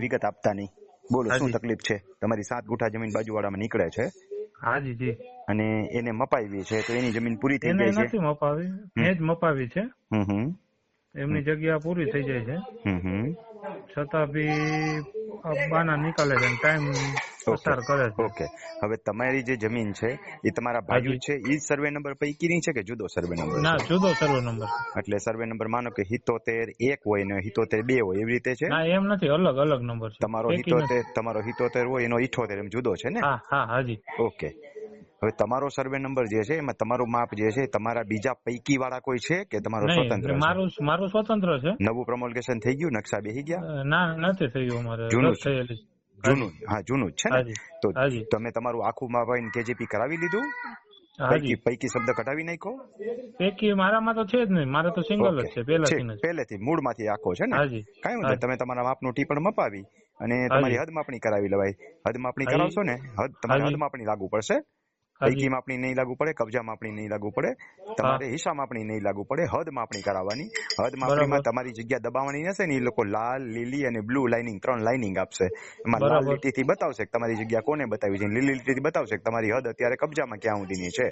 વિગત આપતા નહીં બોલો શું તકલીફ છે? તમારી સાત ગુઠા જમીન બાજુવાળામાં નીકળે છે. હાજી જી. અને એને મપાવી છે તો એની જમીન પૂરી થઈ જાય છે? નથી મપાવી. મેં જ મપાવી છે. એમની જગ્યા પૂરી થઈ જાય છે. હમ હમ. છતાં બી બાના નીકળે છે ટાઈમ ઓકે. હવે તમારી જે જમીન છે એ તમારા ભાઈ છે એ સર્વે નંબર પૈકીની છે કે જુદો સર્વે નંબર ના જુદો સર્વે નંબર એટલે સર્વે નંબર માનો કે હિતોતેર એક હોય ને હિતોતેર બે હોય એવી રીતે છે? ના એમ નથી અલગ અલગ નંબર છે. તમારો હિતોતેર તમારો હિતોતેર હોય એનો ઇઠોતેર એમ જુદો છે ને? હા હા હાજી. ઓકે. હવે તમારો સર્વે નંબર જે છે એમાં તમારું માપ જે છે તમારા બીજા પૈકી વાળા કોઈ છે કે તમારો સ્વતંત્ર મારું મારું સ્વતંત્ર છે. નવું પ્રમોલગેશન થઈ ગયું નકશા બેહી ગયા? ના નથી થયું અમારે. જૂનું. થયેલી. જૂનું હા જૂનું છે ને? તો તમે તમારું આખું માપ કેજીપી કરાવી લીધું? પૈકી પૈકી શબ્દ કઢાવી નાખ્યો? પૈકી મારામાં તો છે જ નહીં. મારે તો સિંગલ જ છે પહેલાથી પહેલેથી મૂળમાંથી આખો છે ને? કાંઈ વાંધો તમે તમારા માપનું ટીપણ મપાવી અને તમારી હદ માપણી કરાવી લેવાય. હદ માપણી કરાવશો ને હદ તમારે હદ માપણી લાગુ પડશે. પૈકી માપણી નહીં લાગુ પડે કબજા માપણી નહીં લાગુ પડે. તમારે હિસા માપણી નહીં લાગુ પડે. હદ માપણી કરાવવાની. હદ માપણીમાં તમારી જગ્યા દબાવવાની હશે ને એ લોકો લાલ લીલી અને બ્લુ લાઇનિંગ ત્રણ લાઇનિંગ આપશે. એમાં લાલ લીટીથી બતાવશે કે તમારી જગ્યા કોને બતાવી છે. લીલી લીટીથી બતાવશે કે તમારી હદ અત્યારે કબજામાં ક્યાં સુધીની છે.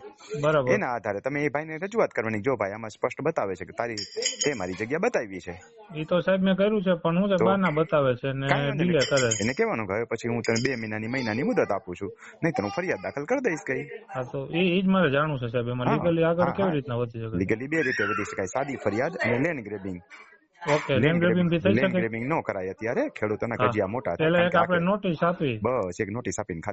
એના આધારે તમે એ ભાઈને રજૂઆત કરવાની જો ભાઈ આમાં સ્પષ્ટ બતાવે છે કે તારી તે મારી જગ્યા બતાવી છે. એ તો સાહેબ મેં કર્યું છે પણ હું છે તો? બતાવે છે ને ડીલે કરે. છે એને કહેવાનું કે પછી હું તને બે મહિનાની મહિનાની મુદત આપું છું. નહીં તો હું ફરિયાદ દાખલ કરી દઈશ કઈ હા તો એ જ મારે જાણવું છે સાહેબ. એમાં લીગલી આગળ હા, કેવી. રીતના વધી શકે લીગલી બે રીતે વધી શકાય. સાદી ફરિયાદ અને land grabbing okay land grabbing બી થઈ લેન્ડ શકે? ગ્રેબિંગ નો કરાય અત્યારે. ખેડૂતોના હા. કજિયા મોટા એટલે એક આપણે નોટિસ આપી. બસ એક નોટિસ આપીને ખાલી.